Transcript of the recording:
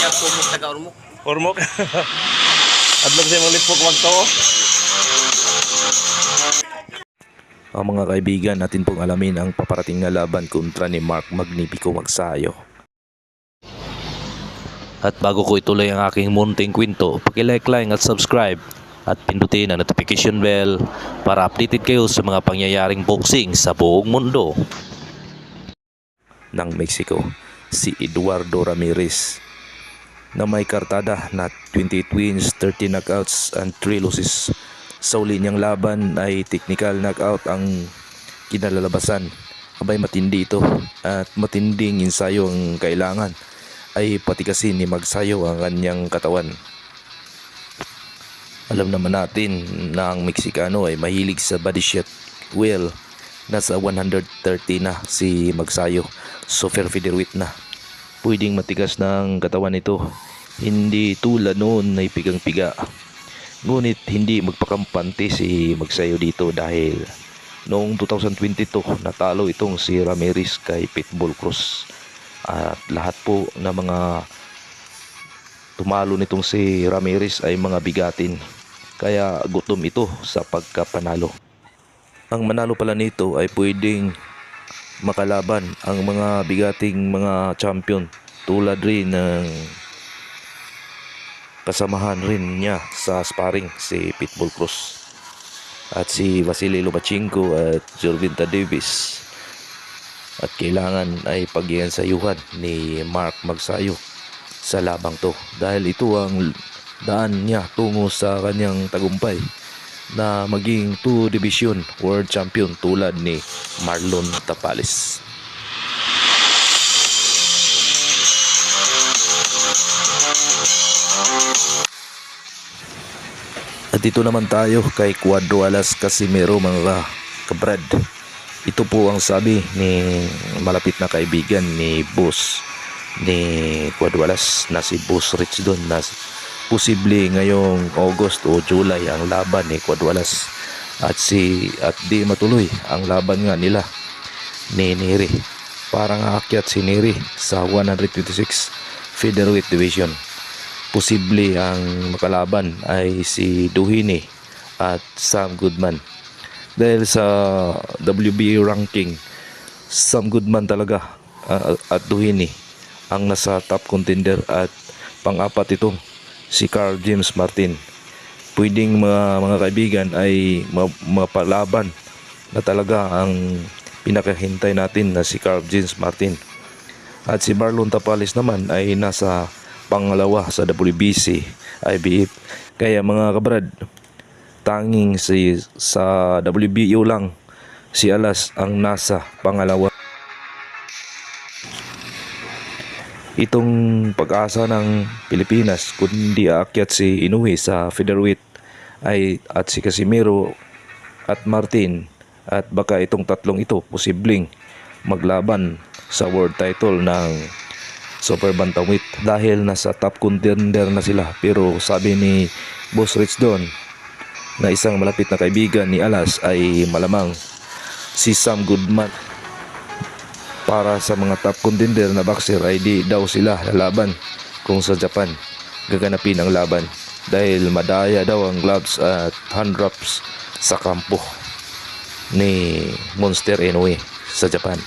siya kumok taga urmok. Ormok. Adlog siya mga lipok magto. Ang mga kaibigan, natin pong alamin ang paparating na laban kontra ni Mark Magnifico Magsayo. At bago ko ituloy ang aking munting kwento, pakilike lang at subscribe at pindutin ang notification bell para updated kayo sa mga pangyayaring boxing sa buong mundo. Ng Mexico, si Eduardo Ramirez na may kartada na 28 wins, 30 knockouts and 3 losses. Sa uli niyang laban ay technical knockout ang kinalalabasan. Abay matindi ito at matinding ensayo ang kailangan ay patikasin ni Magsayo ang kanyang katawan. Alam naman natin na ang Meksikano ay mahilig sa body shot. Well, nasa 130 na si Magsayo. Super featherweight na. Pwedeng matigas ng katawan nito. Hindi tulad noon na pigang-piga. Ngunit hindi magpakampante si Magsayo dito dahil noong 2022 natalo itong si Ramirez kay Pitbull Cruz. At lahat po na mga tumalo nitong si Ramirez ay mga bigatin. Kaya gutom ito sa pagkapanalo. Ang manalo pala nito ay pwedeng makalaban ang mga bigating mga champion tulad rin ng kasamahan rin niya sa sparring si Pitbull Cruz at si Vasily Lomachenko at Jorvinta Davis. At kailangan ay pagyansayuhan ni Mark Magsayo sa labang to dahil ito ang daan niya tungo sa kanyang tagumpay na maging 2 division world champion tulad ni Marlon Tapales. At dito naman tayo kay Cuadro Alas Casimiro mga kabrad. Ito po ang sabi ni malapit na kaibigan ni Boss ni Cuadro Alas na si Boss Rich doon na posible ngayong August o July ang laban ni Cuadro Alas at si at di matuloy ang laban nga nila ni Neri. Parang aakyat si Neri sa 126 featherweight division posible ang makalaban ay si Duhini at Sam Goodman. Dahil sa WBA ranking, Sam Goodman talaga uh, at Duhini ang nasa top contender at pang-apat itong si Carl James Martin. Pwedeng mga, mga kaibigan ay ma- mapalaban na talaga ang pinakahintay natin na si Carl James Martin. At si Marlon Tapales naman ay nasa pangalawa sa WBC IBF. Kaya mga kabrad, tanging si sa WBO lang si Alas ang nasa pangalawa. Itong pag-asa ng Pilipinas kundi aakyat si Inoue sa featherweight ay at si Casimiro at Martin at baka itong tatlong ito posibleng maglaban sa world title ng super bantamweight. Dahil nasa top contender na sila pero sabi ni Boss Rich Don na isang malapit na kaibigan ni Alas ay malamang si Sam Goodman para sa mga top contender na boxer ay di daw sila lalaban kung sa Japan gaganapin ang laban dahil madaya daw ang gloves at hand drops sa kampo ni Monster Inoue sa Japan.